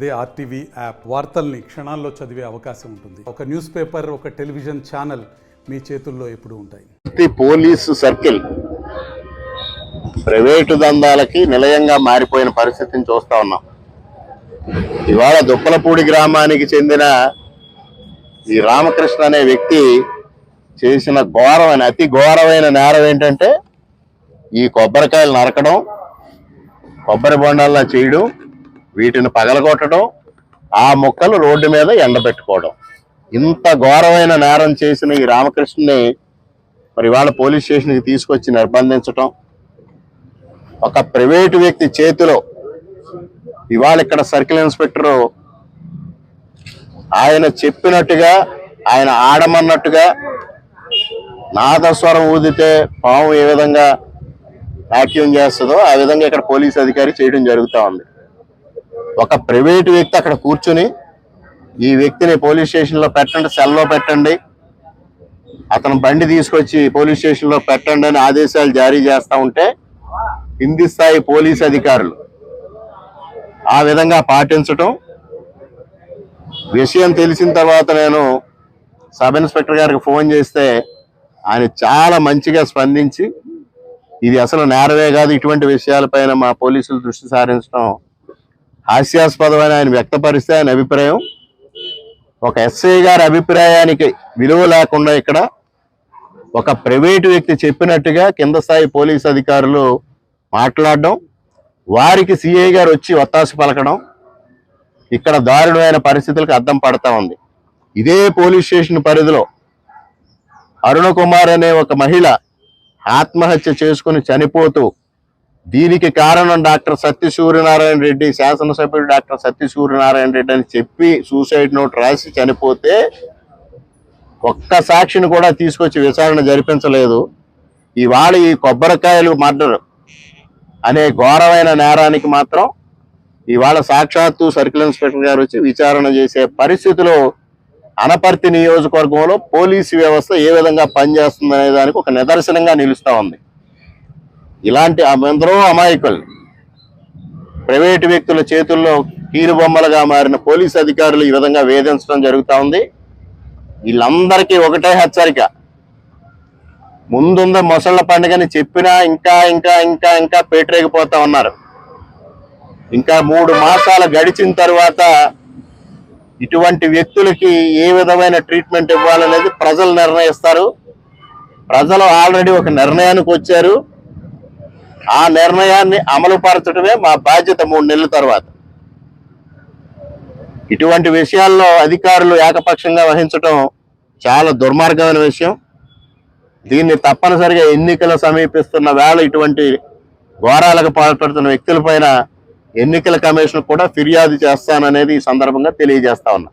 అదే RTV app. వార్తల్ని క్షణాల్లో చదివే అవకాశం ఉంటుంది. ఒక న్యూస్ పేపర్ ఒక టెలివిజన్ ఛానల్ మీ చేతుల్లో ఎప్పుడు ఉంటాయి. ప్రతి పోలీసు సర్కిల్ ప్రైవేటు దందాలకి నిలయంగా మారిపోయిన పరిస్థితిని చూస్తా ఉన్నాం. ఇవాళ దుప్పలపూడి గ్రామానికి చెందిన ఈ రామకృష్ణ అనే వ్యక్తి చేసిన ఘోరమైన అతి ఘోరమైన నేరం ఏంటంటే ఈ కొబ్బరికాయలు నరకడం కొబ్బరి బొండాల్లా చేయడం వీటిని పగలగొట్టడం ఆ మొక్కలు రోడ్డు మీద ఎండబెట్టుకోవడం. ఇంత ఘోరమైన నేరం చేసిన ఈ రామకృష్ణని మరి ఇవాళ పోలీస్ స్టేషన్కి తీసుకొచ్చి నిర్బంధించటం ఒక ప్రైవేటు వ్యక్తి చేతిలో ఇవాళ ఇక్కడ సర్కిల్ ఇన్స్పెక్టర్ ఆయన చెప్పినట్టుగా ఆయన ఆడమన్నట్టుగా నాదస్వరం ఊదితే పాము ఏ విధంగా వ్యాక్యూమ్ చేస్తుందో ఆ విధంగా ఇక్కడ పోలీస్ అధికారి చేయడం జరుగుతూ ఉంది. ఒక ప్రైవేటు వ్యక్తి అక్కడ కూర్చుని ఈ వ్యక్తిని పోలీస్ స్టేషన్లో పెట్టండి సెల్లో పెట్టండి. అతను బండి తీసుకొచ్చి పోలీస్ స్టేషన్లో పెట్టండి అని ఆదేశాలు జారీ చేస్తా ఉంటే కింది స్థాయి పోలీస్ అధికారులు ఆ విధంగా పాటించటం. విషయం తెలిసిన తర్వాత నేను సబ్ ఇన్స్పెక్టర్ గారికి ఫోన్ చేస్తే ఆయన చాలా మంచిగా స్పందించి ఇది అసలు నేరవే కాదు ఇటువంటి విషయాలపైన మా పోలీసులు దృష్టి సారించడం హాస్యాస్పదమైన ఆయన వ్యక్తపరిస్తే ఆయన అభిప్రాయం. ఒక ఎస్ఐ గారి అభిప్రాయానికి విలువ లేకుండా ఇక్కడ ఒక ప్రైవేటు వ్యక్తి చెప్పినట్టుగా కింద స్థాయి పోలీస్ అధికారులు మాట్లాడడం వారికి సిఐ గారు వచ్చి ఒత్తాసు పలకడం ఇక్కడ దారుణమైన పరిస్థితులకు అద్దం పడతా ఉంది. ఇదే పోలీస్ స్టేషన్ పరిధిలో అరుణ కుమార్ అనే ఒక మహిళ ఆత్మహత్య చేసుకుని చనిపోతూ దీనికి కారణం డాక్టర్ సత్య సూర్యనారాయణ రెడ్డి శాసనసభ్యుడు డాక్టర్ సత్య సూర్యనారాయణ రెడ్డి అని చెప్పి సూసైడ్ నోట్ రాసి చనిపోతే ఒక్క సాక్షిని కూడా తీసుకొచ్చి విచారణ జరిపించలేదు. ఇవాళ ఈ కొబ్బరికాయలు మర్డర్ అనే ఘోరమైన నేరానికి మాత్రం ఇవాళ సాక్షాత్తు సర్కిల్ ఇన్స్పెక్టర్ గారు వచ్చి విచారణ చేసే పరిస్థితిలో అనపర్తి నియోజకవర్గంలో పోలీసు వ్యవస్థ ఏ విధంగా పనిచేస్తుంది అనే దానికి ఒక నిదర్శనంగా నిలుస్తూ ఉంది. ఇలాంటి ఎందరో అమాయకులు ప్రైవేటు వ్యక్తుల చేతుల్లో కీలుబొమ్మలుగా మారిన పోలీస్ అధికారులు ఈ విధంగా వేధించడం జరుగుతూ ఉంది. వీళ్ళందరికీ ఒకటే హెచ్చరిక. ముందుంద మొసళ్ళ పండుగని చెప్పినా ఇంకా ఇంకా ఇంకా ఇంకా పేటరేగిపోతా ఉన్నారు. ఇంకా మూడు మాసాలు గడిచిన తర్వాత ఇటువంటి వ్యక్తులకి ఏ విధమైన ట్రీట్మెంట్ ఇవ్వాలనేది ప్రజలు నిర్ణయిస్తారు. ప్రజలు ఆల్రెడీ ఒక నిర్ణయానికి వచ్చారు. ఆ నిర్ణయాన్ని అమలు పరచడమే మా బాధ్యత మూడు నెలల తర్వాత. ఇటువంటి విషయాల్లో అధికారులు ఏకపక్షంగా వహించడం చాలా దుర్మార్గమైన విషయం. దీన్ని తప్పనిసరిగా ఎన్నికలు సమీపిస్తున్న వేళ ఇటువంటి ఘోరాలకు పాల్పడుతున్న వ్యక్తులపైన ఎన్నికల కమిషన్ కూడా ఫిర్యాదు చేస్తాననేది ఈ సందర్భంగా తెలియజేస్తా ఉన్నా.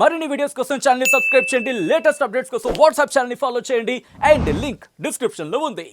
మరిన్ని వీడియోస్ కోసం ఛానల్ సబ్స్క్రైబ్ చేయండి. లేటెస్ట్ అప్డేట్స్ కోసం వాట్సాప్ ఛానల్ ఫాలో చేయండి. అండ్ లింక్ డిస్క్రిప్షన్లో ఉంది.